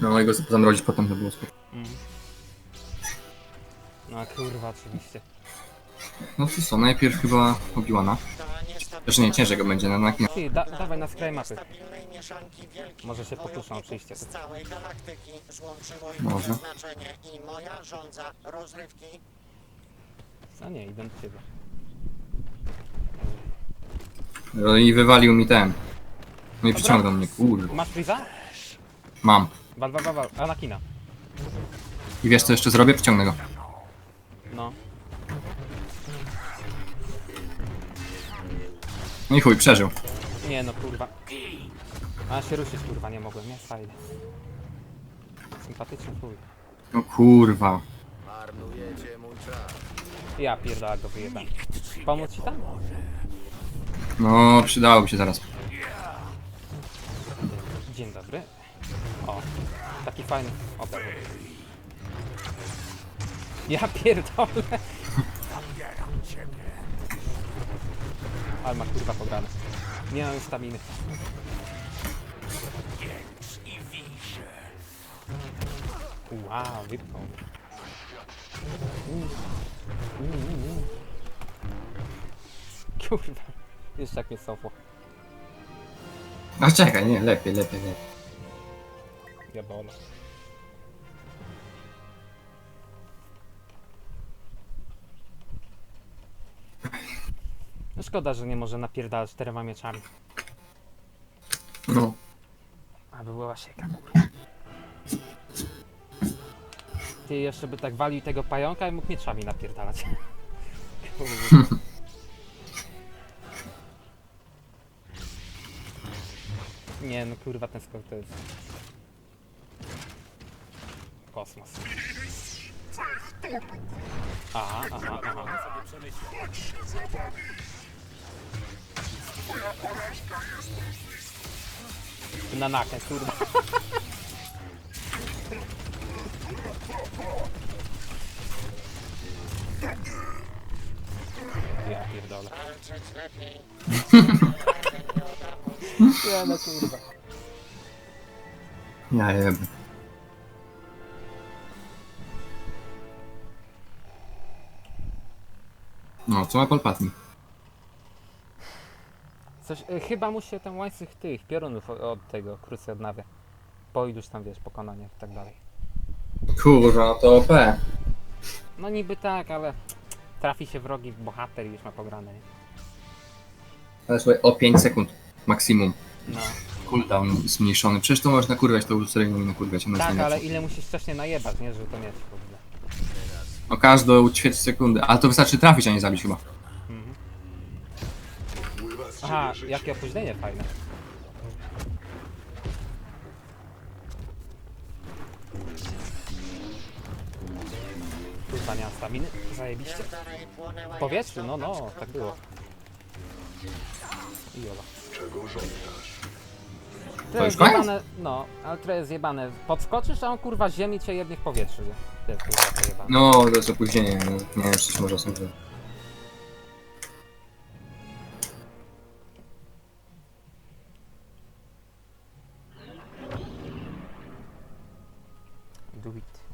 No i go zamrozić potem to było spoko. Mhm. No kurwa, oczywiście. No to co, najpierw chyba Obi-Wana. Zresztą nie, ciężej go będzie, no na na- Ty, da, dawaj na skraj mapy. stabilnej mieszanki wielkich Może się pokuszą oczywiście. z całej galaktyki złączyło ich Może. przeznaczenie i moja żądza rozrywki A nie, idę do ciebie. No i wywalił mi ten. No i przyciągnął mnie, kurwa. Masz Freeza? Mam. Wal, wal, wal, wal. Anakina. I wiesz co jeszcze zrobię? Przyciągnę go. No. No i chuj, przeżył. Nie no, kurwa. A się ruszyć, kurwa, nie mogłem, nie? Fajnie. Sympatyczny chuj. No kurwa. Marnujecie mój czas. Ja pierdolę go wyjebam. Pomóc ci tam? No, przydałoby się zaraz. Dzień dobry. O, taki fajny obraz. Ja pierdolę. Ale ma kurwa pograne. Nie mam staminy. Wow, wypnął. Kurwa. Jeszcze jak mnie cofło. No czekaj, nie, lepiej, lepiej, lepiej. Ja bolę. No szkoda, że nie może napierdalać czterema mieczami. No. Aby była sieka. Ty jeszcze by tak walił tego pająka i mógł mieczami napierdalać. Nie no kurwa ten skok to jest... Kosmos. Aha, aha, aha. Na nakę, kurwa. Ja pierdolę. Ja no kurwa. Ja jebę. No, co ma Palpatine? Coś, y, chyba mu się ten łańcuch tych piorunów od, od tego krócej odnawia. Po iluś tam wiesz, pokonania i tak dalej. Kurwa, to OP. No niby tak, ale trafi się wrogi bohater i już ma pograne, nie? Ale słuchaj, o 5 sekund maksimum. No. Cooldown zmniejszony. Przecież to można kurwać, to seryjnie nie kurwać. ona jest Tak, najlepsza. ale ile musisz wcześniej najebać, nie? Żeby to mieć, kurde. O każdą ćwierć sekundy. Ale to wystarczy trafić, a nie zabić chyba. Aha, jakie opóźnienie fajne. Kurwa, nie mam staminy. Zajebiście. Powietrzu, no, no, tak było. I jola. To już koniec? zjebane, no, ale to jest zjebane. Podskoczysz, a on kurwa ziemi cię jednych powietrzu. To jest kurwa zjebane. No, to jest opóźnienie. No, nie wiem, czy może są. Do it.